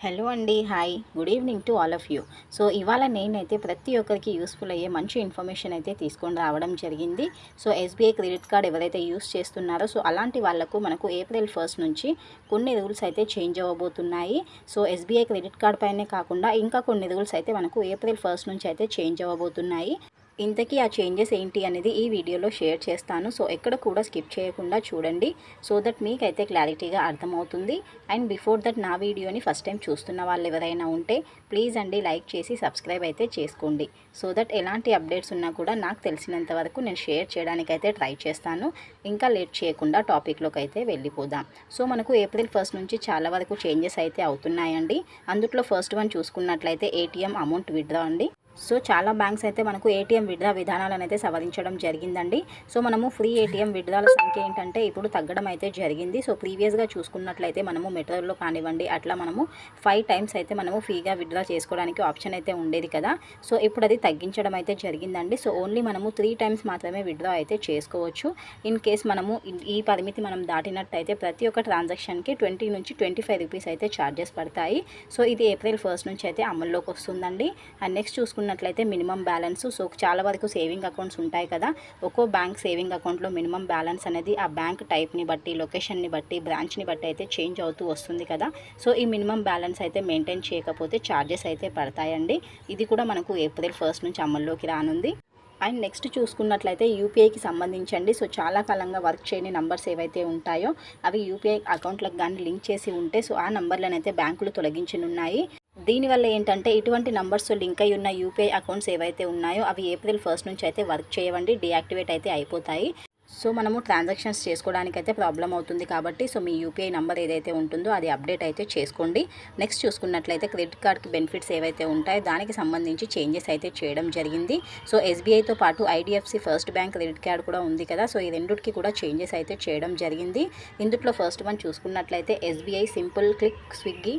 Hello అండి hi. Good evening to all of you. So ఇవాళ నేనైతే ప్రతి ఒక్కరికి యూస్ఫుల్ అయ్యే మంచి ఇన్ఫర్మేషన్ అయితే తీసుకొని రావడం జరిగింది. సో ఎస్బీఐ క్రెడిట్ కార్డ్ ఎవరైతే యూస్ చేస్తున్నారో సో అలాంటి వాళ్ళకు మనకు ఏప్రిల్ ఫస్ట్ నుంచి కొన్ని రూల్స్ అయితే చేంజ్ అవ్వబోతున్నాయి. సో ఎస్బీఐ క్రెడిట్ కార్డ్ పైనే కాకుండా ఇంకా కొన్ని రూల్స్ అయితే మనకు ఏప్రిల్ ఫస్ట్ నుంచి అయితే చేంజ్ అవ్వబోతున్నాయి. ఇంతకీ ఆ చేంజెస్ ఏంటి అనేది ఈ వీడియోలో షేర్ చేస్తాను. సో ఎక్కడ కూడా స్కిప్ చేయకుండా చూడండి. సో దట్ మీకైతే క్లారిటీగా అర్థమవుతుంది. అండ్ బిఫోర్ దట్ నా వీడియోని ఫస్ట్ టైం చూస్తున్న వాళ్ళు ఎవరైనా ఉంటే ప్లీజ్ అండి లైక్ చేసి సబ్స్క్రైబ్ అయితే చేసుకోండి. సో దట్ ఎలాంటి అప్డేట్స్ ఉన్నా కూడా నాకు తెలిసినంత వరకు నేను షేర్ చేయడానికైతే ట్రై చేస్తాను. ఇంకా లేట్ చేయకుండా టాపిక్లోకి అయితే వెళ్ళిపోదాం. సో మనకు ఏప్రిల్ ఫస్ట్ నుంచి చాలా వరకు చేంజెస్ అయితే అవుతున్నాయండి. అందుట్లో ఫస్ట్ వన్ చూసుకున్నట్లయితే ఏటీఎం అమౌంట్ విత్డ్రా అండి. సో చాలా బ్యాంక్స్ అయితే మనకు ఏటీఎం విడ్రా విధానాలను అయితే సవరించడం జరిగిందండి. సో మనము ఫ్రీ ఏటీఎం విడ్రాల సంఖ్య ఏంటంటే ఇప్పుడు తగ్గడం అయితే జరిగింది. సో ప్రీవియస్గా చూసుకున్నట్లయితే మనము మెట్రోలో కానివ్వండి అట్లా మనము ఫైవ్ టైమ్స్ అయితే మనము ఫ్రీగా విడ్రా చేసుకోవడానికి ఆప్షన్ అయితే ఉండేది కదా. సో ఇప్పుడు అది తగ్గించడం అయితే జరిగిందండి. సో ఓన్లీ మనము త్రీ టైమ్స్ మాత్రమే విడ్రా అయితే చేసుకోవచ్చు. ఇన్ కేస్ మనము ఈ పరిమితి మనం దాటినట్టయితే ప్రతి ఒక్క ట్రాన్సాక్షన్కి ట్వంటీ నుంచి ట్వంటీ ఫైవ్ రూపీస్ అయితే ఛార్జెస్ పడతాయి. సో ఇది ఏప్రిల్ ఫస్ట్ నుంచి అయితే అమల్లోకి వస్తుందండి. అండ్ నెక్స్ట్ చూసుకున్న చూసుకున్నట్లయితే మినిమం బ్యాలెన్స్. సో చాలా వరకు సేవింగ్ అకౌంట్స్ ఉంటాయి కదా. ఒక్కో బ్యాంక్ సేవింగ్ అకౌంట్లో మినిమం బ్యాలెన్స్ అనేది ఆ బ్యాంక్ టైప్ని బట్టి లొకేషన్ని బట్టి బ్రాంచ్ని బట్టి అయితే చేంజ్ అవుతూ వస్తుంది కదా. సో ఈ మినిమం బ్యాలెన్స్ అయితే మెయింటైన్ చేయకపోతే ఛార్జెస్ అయితే పడతాయండి. ఇది కూడా మనకు ఏప్రిల్ ఫస్ట్ నుంచి అమల్లోకి రానుంది. అండ్ నెక్స్ట్ చూసుకున్నట్లయితే యూపీఐకి సంబంధించండి. సో చాలా కాలంగా వర్క్ చేయని నంబర్స్ ఏవైతే ఉంటాయో అవి యూపీఐ అకౌంట్లకు కానీ లింక్ చేసి ఉంటే సో ఆ నంబర్లను అయితే బ్యాంకులు తొలగించనున్నాయి. దీనివల్ల ఏంటంటే ఇటువంటి నంబర్స్ లింక్ అయి ఉన్న యూపీఐ అకౌంట్స్ ఏవైతే ఉన్నాయో అవి ఏప్రిల్ ఫస్ట్ నుంచి అయితే వర్క్ చేయవండి డియాక్టివేట్ అయితే అయిపోతాయి. సో మనము ట్రాన్సాక్షన్స్ చేసుకోవడానికి అయితే ప్రాబ్లం అవుతుంది కాబట్టి సో మీ యూపీఐ నెంబర్ ఏదైతే ఉంటుందో అది అప్డేట్ అయితే చేసుకోండి. నెక్స్ట్ చూసుకున్నట్లయితే క్రెడిట్ కార్డ్కి బెనిఫిట్స్ ఏవైతే ఉంటాయో దానికి సంబంధించి చేంజెస్ అయితే చేయడం జరిగింది. సో ఎస్బీఐతో పాటు IDFC first bank credit card కూడా ఉంది కదా సో ఈ రెండుకి కూడా చేంజెస్ అయితే చేయడం జరిగింది. ఇందులో ఫస్ట్ వన్ చూసుకున్నట్లయితే SBI simple click Swiggy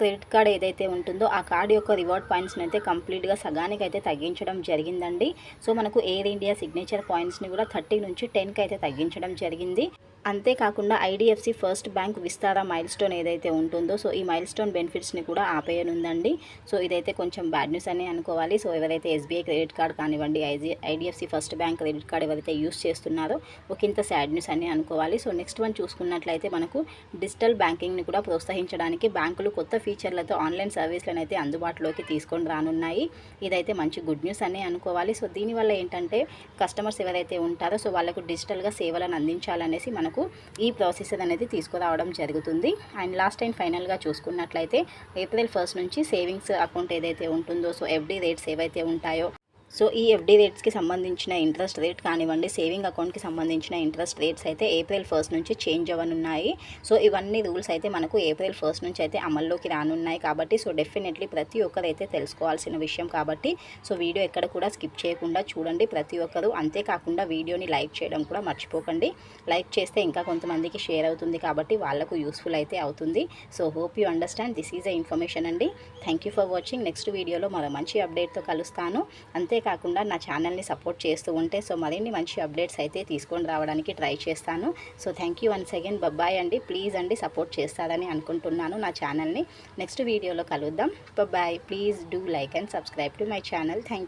credit card ఏదైతే ఉంటుందో ఆ కార్డ్ యొక్క రివార్డ్ పాయింట్స్ని అయితే కంప్లీట్గా సగానికి అయితే తగ్గించడం జరిగిందండి. సో మనకు ఎయిర్ ఇండియా సిగ్నేచర్ పాయింట్స్ని కూడా థర్టీ నుంచి టెన్కి అయితే తగ్గించడం జరిగింది. అంతేకాకుండా IDFC first bank Vistara milestone ఏదైతే ఉంటుందో సో ఈ మైల్ స్టోన్ బెనిఫిట్స్ని కూడా ఆపేయనుందండి. సో ఇదైతే కొంచెం బ్యాడ్ న్యూస్ అని అనుకోవాలి. సో ఎవరైతే ఎస్బీఐ క్రెడిట్ కార్డ్ కానివ్వండి IG IDFC first bank credit card ఎవరైతే యూస్ చేస్తున్నారో ఒక ఇంత సాడ్ న్యూస్ అని అనుకోవాలి. సో నెక్స్ట్ వన్ చూసుకున్నట్లయితే మనకు డిజిటల్ బ్యాంకింగ్ని కూడా ప్రోత్సహించడానికి బ్యాంకులు కొత్త ఫీచర్లతో ఆన్లైన్ సర్వీస్లను అయితే అందుబాటులోకి తీసుకొని రానున్నాయి. ఇదైతే మంచి గుడ్ న్యూస్ అని అనుకోవాలి. సో దీనివల్ల ఏంటంటే కస్టమర్స్ ఎవరైతే ఉంటారో సో వాళ్ళకు డిజిటల్గా సేవలను అందించాలనేసి మనకు మనకు ఈ ప్రాసెస్ అనేది తీసుకురావడం జరుగుతుంది. అండ్ లాస్ట్ టైం ఫైనల్గా చూసుకున్నట్లయితే ఏప్రిల్ ఫస్ట్ నుంచి సేవింగ్స్ అకౌంట్ ఏదైతే ఉంటుందో సో ఎఫ్డీ రేట్స్ ఏవైతే ఉంటాయో సో ఈ ఎఫ్డీ రేట్స్కి సంబంధించిన ఇంట్రెస్ట్ రేట్ కానివ్వండి సేవింగ్ అకౌంట్కి సంబంధించిన ఇంట్రెస్ట్ రేట్స్ అయితే ఏప్రిల్ ఫస్ట్ నుంచి చేంజ్ అవ్వనున్నాయి. సో ఇవన్నీ రూల్స్ అయితే మనకు ఏప్రిల్ ఫస్ట్ నుంచి అయితే అమల్లోకి రానున్నాయి కాబట్టి సో డెఫినెట్లీ ప్రతి ఒక్కరైతే తెలుసుకోవాల్సిన విషయం కాబట్టి సో వీడియో ఎక్కడ కూడా స్కిప్ చేయకుండా చూడండి ప్రతి ఒక్కరు. అంతేకాకుండా వీడియోని లైక్ చేయడం కూడా మర్చిపోకండి. లైక్ చేస్తే ఇంకా కొంతమందికి షేర్ అవుతుంది కాబట్టి వాళ్ళకు యూస్ఫుల్ అయితే అవుతుంది. So hope you understand this is a information అండి. థ్యాంక్ ఫర్ వాచింగ్ నెక్స్ట్ వీడియోలో మరో మంచి అప్డేట్తో కలుస్తాను. అంతే అంతేకాకుండా నా ఛానల్ని సపోర్ట్ చేస్తూ ఉంటే సో మరిన్ని మంచి అప్డేట్స్ అయితే తీసుకొని రావడానికి ట్రై చేస్తాను. So thank you once again. Bye bye అండి. ప్లీజ్ అండి సపోర్ట్ చేస్తారని అనుకుంటున్నాను నా ఛానల్ని. నెక్స్ట్ వీడియోలో కలుద్దాం. Bye please do like and subscribe to my channel thank